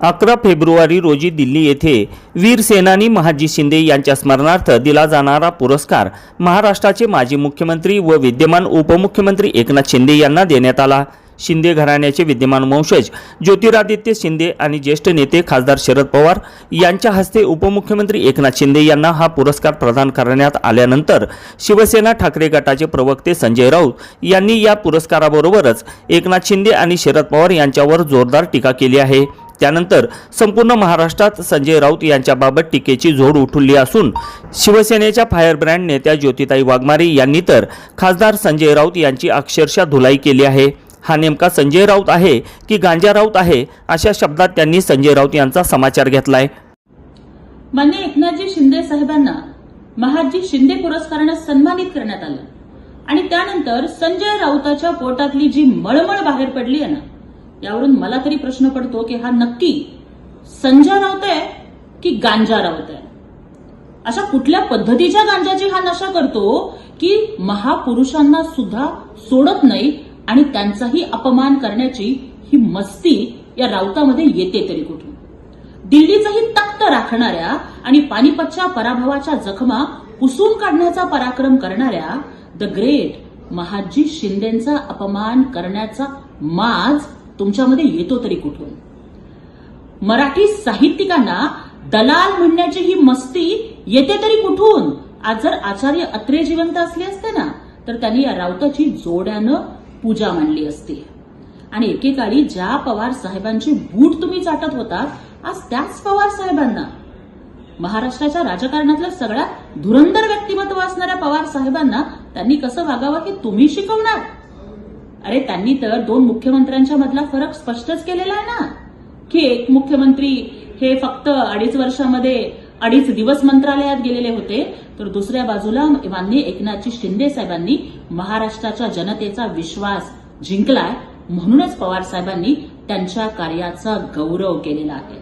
अकरा फेब्रुवारी रोजी दिल्ली येथे वीर सेनानी महाजी शिंदे यांच्या स्मरणार्थ दिला जाणारा पुरस्कार महाराष्ट्राचे माजी मुख्यमंत्री व विद्यमान उपमुख्यमंत्री एकनाथ शिंदे यांना देण्यात आला. शिंदे घराण्याचे विद्यमान वंशज ज्योतिरादित्य शिंदे आणि ज्येष्ठ नेते खासदार शरद पवार यांच्या हस्ते उपमुख्यमंत्री एकनाथ शिंदे यांना हा पुरस्कार प्रदान करण्यात आल्यानंतर शिवसेना ठाकरे गटाचे प्रवक्ते संजय राऊत यांनी या पुरस्काराबरोबरच एकनाथ शिंदे आणि शरद पवार यांच्यावर जोरदार टीका केली आहे. त्यानंतर संपूर्ण महाराष्ट्रात संजय राऊत यांच्याबाबत टीकेची झोड उठवली असून शिवसेनेच्या फायरब्रँड नेत्या ज्योतिताई वाघमारे यांनी तर खासदार संजय राऊत यांची अक्षरशः धुलाई केली आहे. हा नेमका संजय राऊत आहे की गांजा राऊत आहे अशा शब्दात त्यांनी संजय राऊत यांचा समाचार घेतलाय. मान्य एकनाथजी शिंदे साहेबांना महाजी शिंदे पुरस्कारानं सन्मानित करण्यात आलं. आणि त्यानंतर संजय राऊताच्या पोटातली जी मळमळ बाहेर पडली आहे ना यावरून मला तरी प्रश्न पडतो की हा नक्की संजय राऊत आहे की गांजा राऊत आहे अशा कुठल्या पद्धतीच्या गांजाची हा नशा करतो की महापुरुषांना सुद्धा सोडत नाही आणि त्यांचाही अपमान करण्याची ही मस्ती या राऊतामध्ये येते तरी कुठून? दिल्लीचाही तख्त राखणाऱ्या आणि पानिपतच्या पराभवाच्या जखमा पुसून काढण्याचा पराक्रम करणाऱ्या द ग्रेट महाजी शिंदेचा अपमान करण्याचा माज तुमच्यामध्ये येतो तरी कुठून? मराठी साहित्यिकांना दलाल म्हणण्याची ही मस्ती येते तरी कुठून? आज जर आचार्य अत्रे जिवंत असले असते ना तर त्यांनी या राऊताची जोड्यानं पूजा मांडली असती. आणि एकेकाळी ज्या पवार साहेबांची बूट तुम्ही चाटत होतात आज त्याच पवार साहेबांना. महाराष्ट्राच्या राजकारणातलं सगळ्यात धुरंदर व्यक्तिमत्व असणाऱ्या पवार साहेबांना त्यांनी कसं वागावं हे तुम्ही शिकवणार? अरे त्यांनी तर दोन मुख्यमंत्र्यांच्या मधला फरक स्पष्टच केलेला आहे ना. की एक मुख्यमंत्री हे फक्त अडीच वर्षामध्ये अडीच दिवस मंत्रालयात गेलेले होते तर दुसऱ्या बाजूला माननीय एकनाथजी शिंदे साहेबांनी महाराष्ट्राच्या जनतेचा विश्वास जिंकलाय म्हणूनच पवार साहेबांनी त्यांच्या कार्याचा गौरव केलेला आहे.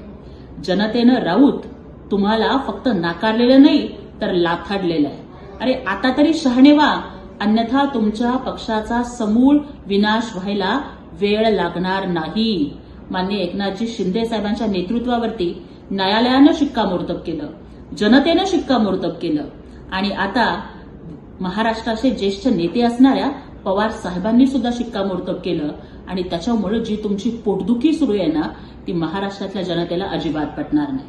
जनतेनं राऊत तुम्हाला फक्त नाकारलेलं नाही तर लाथाडलेलं आहे. अरे आता तरी शहाणेवा अन्यथा तुमच्या पक्षाचा समूळ विनाश व्हायला वेळ लागणार नाही. मान्य एकनाथजी शिंदे साहेबांच्या नेतृत्वावरती न्यायालयानं शिक्कामोर्तब केलं जनतेनं शिक्कामोर्तब केलं आणि आता महाराष्ट्राचे ज्येष्ठ नेते असणाऱ्या पवार साहेबांनी सुद्धा शिक्कामोर्तब केलं आणि त्याच्यामुळे जी तुमची पोटदुखी सुरू आहे ना ती महाराष्ट्रातल्या जनतेला अजिबात पटणार नाही.